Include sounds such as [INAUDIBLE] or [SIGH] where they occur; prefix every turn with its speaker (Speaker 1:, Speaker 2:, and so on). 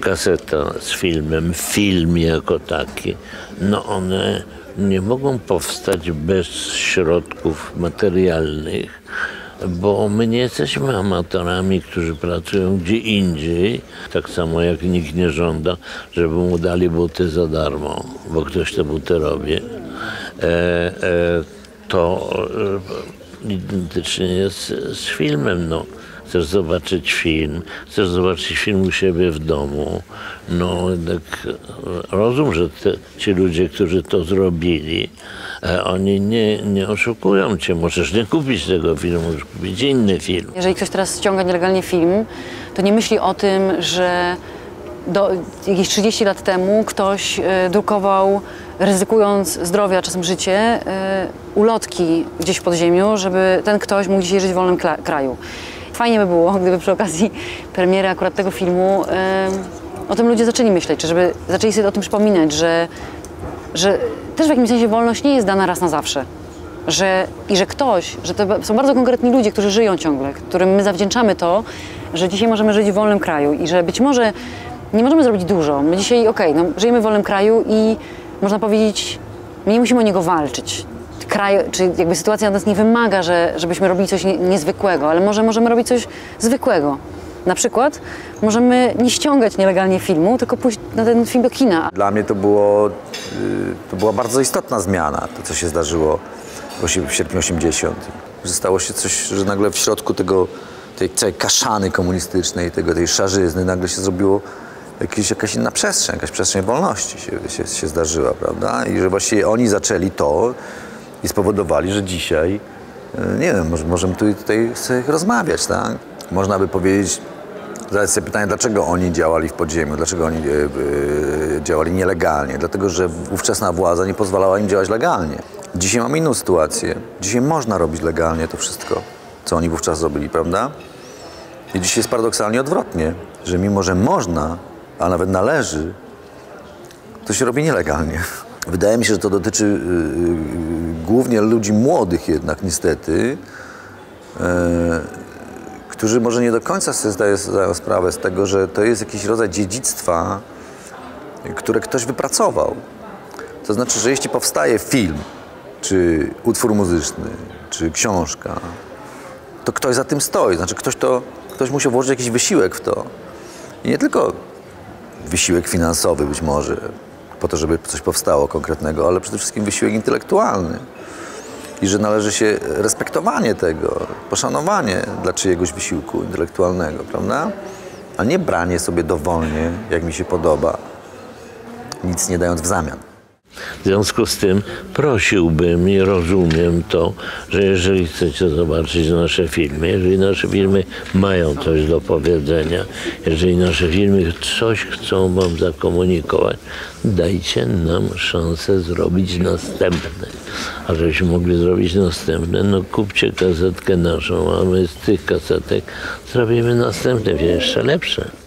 Speaker 1: kaseta z filmem, film jako taki, no one nie mogą powstać bez środków materialnych, bo my nie jesteśmy amatorami, którzy pracują gdzie indziej, tak samo jak nikt nie żąda, żeby mu dali buty za darmo, bo ktoś te buty robi. E, e, to e, identycznie jest z filmem. No. Chcesz zobaczyć film, chcesz zobaczyć film u siebie w domu. No, tak rozum, że te, ci ludzie, którzy to zrobili, e, oni nie, nie oszukują cię. Możesz nie kupić tego filmu, możesz kupić inny film.
Speaker 2: Jeżeli ktoś teraz ściąga nielegalnie film, to nie myśli o tym, że do, jakieś 30 lat temu ktoś e, drukował, ryzykując zdrowie, a czasem życie, e, ulotki gdzieś w podziemiu, żeby ten ktoś mógł dzisiaj żyć w wolnym kraju. Fajnie by było, gdyby przy okazji premiery akurat tego filmu e, o tym ludzie zaczęli myśleć, czy żeby zaczęli sobie o tym przypominać, że, że też w jakimś sensie wolność nie jest dana raz na zawsze że, i że ktoś, że to są bardzo konkretni ludzie, którzy żyją ciągle, którym my zawdzięczamy to, że dzisiaj możemy żyć w wolnym kraju i że być może nie możemy zrobić dużo. My dzisiaj, okej, no, żyjemy w wolnym kraju i można powiedzieć, my nie musimy o niego walczyć. Kraj, czy jakby sytuacja nas nie wymaga, że, żebyśmy robili coś nie, niezwykłego, ale może możemy robić coś zwykłego. Na przykład możemy nie ściągać nielegalnie filmu, tylko pójść na ten film do kina.
Speaker 3: Dla mnie to, było, y, to była bardzo istotna zmiana, to co się zdarzyło w sierpniu 80. Że stało się coś, że nagle w środku tego, tej całej kaszany komunistycznej, tego, tej szarzyzny nagle się zrobiło jakieś, jakaś inna przestrzeń, jakaś przestrzeń wolności się, się, się zdarzyła, prawda? I że właściwie oni zaczęli to i spowodowali, że dzisiaj, y, nie wiem, może, możemy tu, tutaj sobie rozmawiać, tak? Można by powiedzieć, Zadać sobie pytanie, dlaczego oni działali w podziemiu, dlaczego oni e, e, działali nielegalnie. Dlatego, że ówczesna władza nie pozwalała im działać legalnie. Dzisiaj mamy inną sytuację. Dzisiaj można robić legalnie to wszystko, co oni wówczas zrobili, prawda? I dzisiaj jest paradoksalnie odwrotnie, że mimo, że można, a nawet należy, to się robi nielegalnie. [LAUGHS] Wydaje mi się, że to dotyczy y, y, głównie ludzi młodych jednak niestety, którzy może nie do końca sobie zdają, zdają sprawę z tego, że to jest jakiś rodzaj dziedzictwa, które ktoś wypracował. To znaczy, że jeśli powstaje film, czy utwór muzyczny, czy książka, to ktoś za tym stoi. Znaczy, ktoś, to, ktoś musiał włożyć jakiś wysiłek w to. I nie tylko wysiłek finansowy być może, po to, żeby coś powstało konkretnego, ale przede wszystkim wysiłek intelektualny i że należy się respektowanie tego, poszanowanie dla czyjegoś wysiłku intelektualnego, prawda? A nie branie sobie dowolnie, jak mi się podoba, nic nie dając w zamian.
Speaker 1: W związku z tym prosiłbym i rozumiem to, że jeżeli chcecie zobaczyć nasze filmy, jeżeli nasze filmy mają coś do powiedzenia, jeżeli nasze filmy coś chcą wam zakomunikować, dajcie nam szansę zrobić następne. A żebyśmy mogli zrobić następne, no kupcie kasetkę naszą, a my z tych kasetek zrobimy następne, jeszcze lepsze.